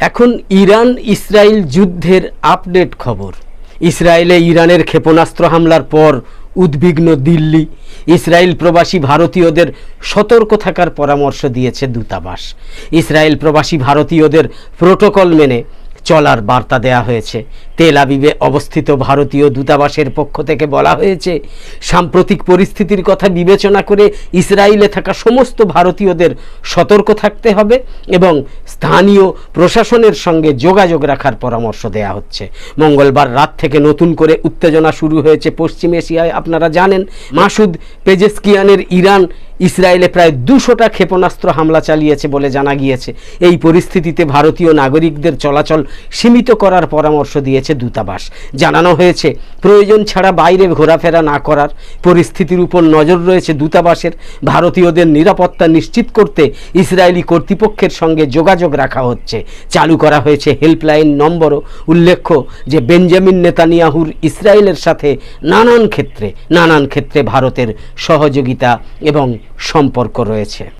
এখন Iran Israel যুদ্ধের update খবর। ইসরায়েলে ইরানের ক্ষেপণাস্ত্র হামলার পর উদ্বিগ্ন দিল্লি। ইসরায়েল প্রবাসী ভারতীয়দের সতর্ক থাকার পরামর্শ দিয়েছে দূতাবাস। ইসরায়েল প্রবাসী ভারতীয়দের প্রোটোকল মেনে চলার বার্তা দেয়া হয়েছে। তেল আবিবে অবস্থিত ভারতীয় দূতাবাসের পক্ষ থেকে বলা হয়েছে, সাম্প্রতিক পরিস্থিতির কথা বিবেচনা করে ইসরায়েলে থাকা সমস্ত ভারতীয়দের সতর্ক থাকতে হবে এবং স্থানীয় প্রশাসনের সঙ্গে যোগাযোগ রাখার পরামর্শ দেয়া হচ্ছে। মঙ্গলবার রাত থেকে নতুন করে উত্তেজনা শুরু হয়েছে পশ্চিম এশিয়ায়, আপনারা জানেন। মাসুদ পেজেস্কিয়ানের ইরান ইসরায়েলে প্রায় দুশোটা ক্ষেপণাস্ত্র হামলা চালিয়েছে বলে জানা গিয়েছে। এই পরিস্থিতিতে ভারতীয় নাগরিকদের চলাচল সীমিত করার পরামর্শ দিয়েছে দূতাবাস। জানানো হয়েছে, প্রয়োজন ছাড়া বাইরে ঘোরাফেরা না করার পরিস্থিতির উপর নজর রয়েছে দূতাবাসের। ভারতীয়দের নিরাপত্তা নিশ্চিত করতে ইসরায়েলি কর্তৃপক্ষের সঙ্গে যোগাযোগ রাখা হচ্ছে। চালু করা হয়েছে হেল্পলাইন নম্বরও। উল্লেখ্য যে, বেঞ্জামিন নেতানিয়াহুর ইসরায়েলের সাথে নানান ক্ষেত্রে নানান ক্ষেত্রে ভারতের সহযোগিতা এবং সম্পর্ক রয়েছে।